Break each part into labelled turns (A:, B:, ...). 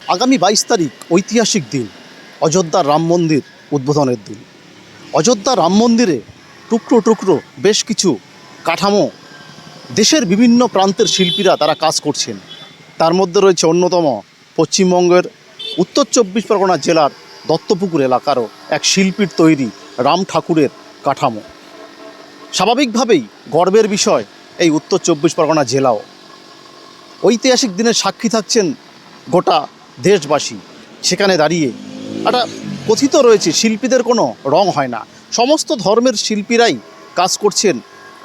A: আগামী বাইশ তারিখ ঐতিহাসিক দিন অযোধ্যার রাম মন্দির উদ্বোধনের দিন। অযোধ্যা রাম মন্দিরে টুকরো টুকরো বেশ কিছু কাঠামো দেশের বিভিন্ন প্রান্তের শিল্পীরা তারা কাজ করছেন। তার মধ্যে রয়েছে অন্যতম পশ্চিমবঙ্গের উত্তর চব্বিশ পরগনা জেলার দত্তপুকুর এলাকারও এক শিল্পীর তৈরি রাম ঠাকুরের কাঠামো। স্বাভাবিকভাবেই গর্বের বিষয় এই উত্তর চব্বিশ পরগনা জেলাও। ঐতিহাসিক দিনের সাক্ষী থাকছেন গোটা দেশবাসী সেখানে দাঁড়িয়ে। একটা কথিত রয়েছে, শিল্পীদের কোনো রং হয় না। সমস্ত ধর্মের শিল্পীরাই কাজ করছেন,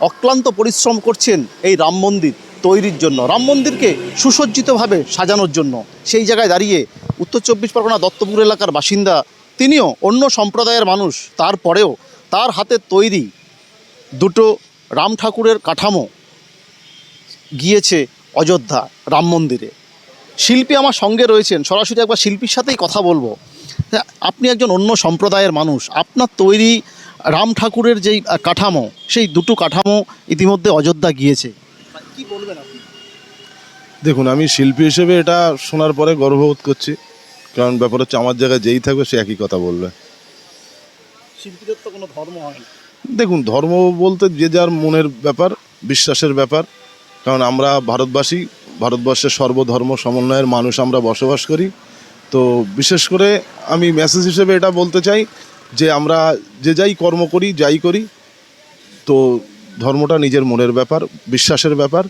A: অক্লান্ত পরিশ্রম করছেন এই রাম মন্দির তৈরির জন্য। রাম মন্দিরকে সুসজ্জিতভাবে সাজানোর জন্য। সেই জায়গায় দাঁড়িয়ে উত্তর চব্বিশ পরগনা, দত্তপুর এলাকার বাসিন্দা, তিনিও অন্য সম্প্রদায়ের মানুষ। তারপরেও তার হাতের তৈরি দুটো রাম ঠাকুরের কাঠামো গিয়েছে অযোধ্যা রাম মন্দিরে। শিল্পী আমার সঙ্গে রয়েছেন সরাসরি একবার শিল্পীর সাথেই কথা বলব। আপনি একজন অন্য সম্প্রদায়ের মানুষ আপনার তৈরি রাম ঠাকুরের যেই কাঠামো সেই দুটো কাঠামো ইতিমধ্যে অযোধ্যা গিয়েছে। কি বলবেন আপনি?
B: দেখুন আমি শিল্পী হিসেবে এটা শোনার পরে গর্ববোধ করছি কারণ ব্যাপার হচ্ছে আমার জায়গায় যেই থাকবে সে একই কথা বলবে।
A: শিল্পীদের তো কোনো ধর্ম হয়
B: দেখুন ধর্ম বলতে যে যার মনের ব্যাপার বিশ্বাসের ব্যাপার কারণ আমরা ভারতবাসী ভারতবর্ষের সর্বধর্ম সমন্বয়ের মানুষ আমরা বসবাস করি। তো বিশেষ করে আমি মেসেজ হিসেবে এটা বলতে চাই যে আমরা যে যাই কর্ম করি, যাই করি, তো ধর্মটা নিজের মনের ব্যাপার, বিশ্বাসের ব্যাপার।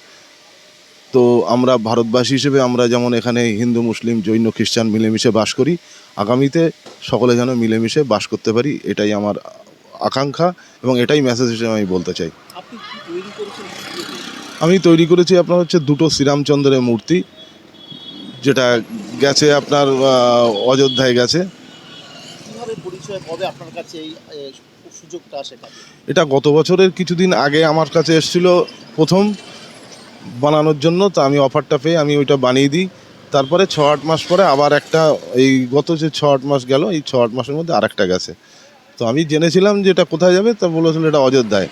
B: তো আমরা ভারতবাসী হিসেবে আমরা যেমন এখানে হিন্দু, মুসলিম, জৈন, খ্রিস্টান মিলেমিশে বাস করি, আগামীতে সকলে যেন মিলেমিশে বাস করতে পারি, এটাই আমার আকাঙ্ক্ষা এবং এটাই মেসেজ হিসেবে আমি বলতে চাই
A: আপনি কি তৈরি করেছেন
B: আমি তৈরি করেছি আপনার হচ্ছে দুটো শ্রীরামচন্দ্রের মূর্তি যেটা গেছে আপনার অযোধ্যায় গেছে।
A: কীভাবে পরিচয় কবে আপনার কাছে এই সুযোগটা
B: এটা গত বছরের কিছুদিন আগে আমার কাছে এসেছিল প্রথম বানানোর জন্য তো আমি অফারটা পেয়ে আমি ওইটা বানিয়ে দিই। তারপরে ছ আট মাস পরে আবার একটা এই গত যে ছ আট মাস গেল এই ছ আট মাসের মধ্যে আরেকটা গেছে। তো আমি জেনেছিলাম যে এটা কোথায় যাবে তা বলেছিল এটা অযোধ্যায়।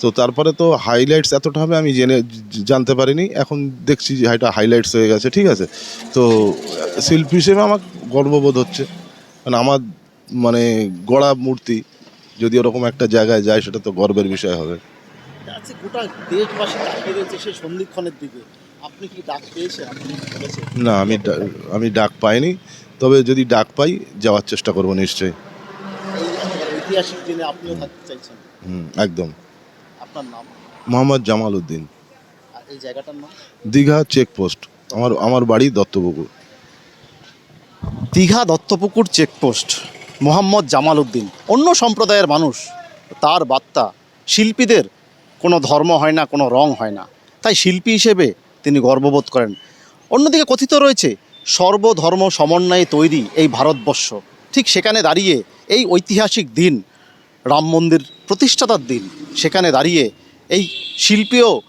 B: তো তারপরে তো হাইলাইটস এতটা হবে আমি জেনে জানতে পারিনি। এখন দেখছি যে এটা হাইলাইটস হয়ে গেছে ঠিক আছে? তো শিল্পী হিসেবে আমার গর্ববোধ হচ্ছে। কারণ আমার মানে গড়া মূর্তি যদি ওরকম একটা জায়গায় যায় সেটা তো গর্বের বিষয় হবে।
A: গোটা দেশবাসী তাকিয়ে রয়েছে সেই সন্ধিক্ষণের দিকে। আপনি কি ডাক পেয়েছেন?
B: না আমি আমি ডাক পাইনি। তবে যদি ডাক পাই যাওয়ার চেষ্টা করব নিশ্চয়ই।
A: ঐতিহাসিক দিনে আপনিও থাকতে চাইছেন।
B: হুম একদম।
A: আপনার নাম?
B: মোহাম্মদ জামাল উদ্দিন।
A: আর এই জায়গাটার নাম?
B: দীঘা চেকপোস্ট আমার আমার বাড়ি দত্তপুকুর।
A: দীঘা দত্তপুকুর চেকপোস্ট মোহাম্মদ জামাল উদ্দিন। অন্য সম্প্রদায়ের মানুষ তার বার্তা শিল্পীদের কোনো ধর্ম হয় না কোনো রং হয় না। তাই শিল্পী হিসেবে তিনি গর্ববোধ করেন। অন্যদিকে কথিত রয়েছে সর্বধর্ম সমন্বয়ে তৈরি এই ভারতবর্ষ। ঠিক সেখানে দাঁড়িয়ে এই ঐতিহাসিক দিন রাম মন্দির প্রতিষ্ঠাতার দিন। সেখানে দাঁড়িয়ে এই শিল্পীও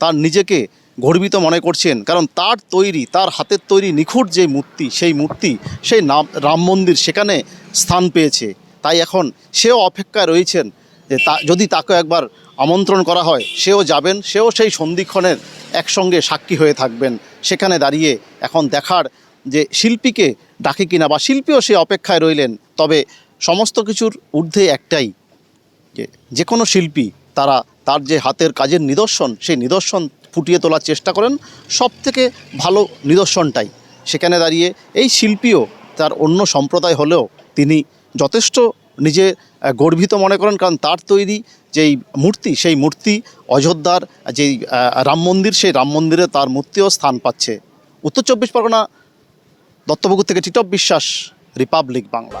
A: তার নিজেকে গর্বিত মনে করছেন। কারণ তার তৈরি, তার হাতের তৈরি নিখুঁত যে মূর্তি, সেই মূর্তি, সেই নাম রাম মন্দির সেখানে স্থান পেয়েছে। তাই এখন সেও অপেক্ষায় রয়েছেন যে তা, যদি তাকে একবার আমন্ত্রণ করা হয়, সেও যাবেন, সেও সেই সন্ধিক্ষণের একসঙ্গে সাক্ষী হয়ে থাকবেন। সেখানে দাঁড়িয়ে এখন দেখার যে শিল্পীকে ডাকে কিনা বা শিল্পীও সে অপেক্ষায় রইলেন তবে সমস্ত কিছুর ঊর্ধ্বে একটাই, যে যে কোনো শিল্পী তারা তার যে হাতের কাজের নিদর্শন, সেই নিদর্শন ফুটিয়ে তোলার চেষ্টা করেন সব থেকে ভালো নিদর্শনটাই। সেখানে দাঁড়িয়ে এই শিল্পীও তার অন্য সম্প্রদায় হলেও তিনি যথেষ্ট নিজে গর্বিত মনে করেন, কারণ তার তৈরি যেই মূর্তি, সেই মূর্তি অযোধ্যার যেই রাম মন্দির, সেই রাম মন্দিরে তার মূর্তিও স্থান পাচ্ছে। উত্তর চব্বিশ পরগনা দত্তপুকুর থেকে টিটপ বিশ্বাস, রিপাবলিক বাংলা।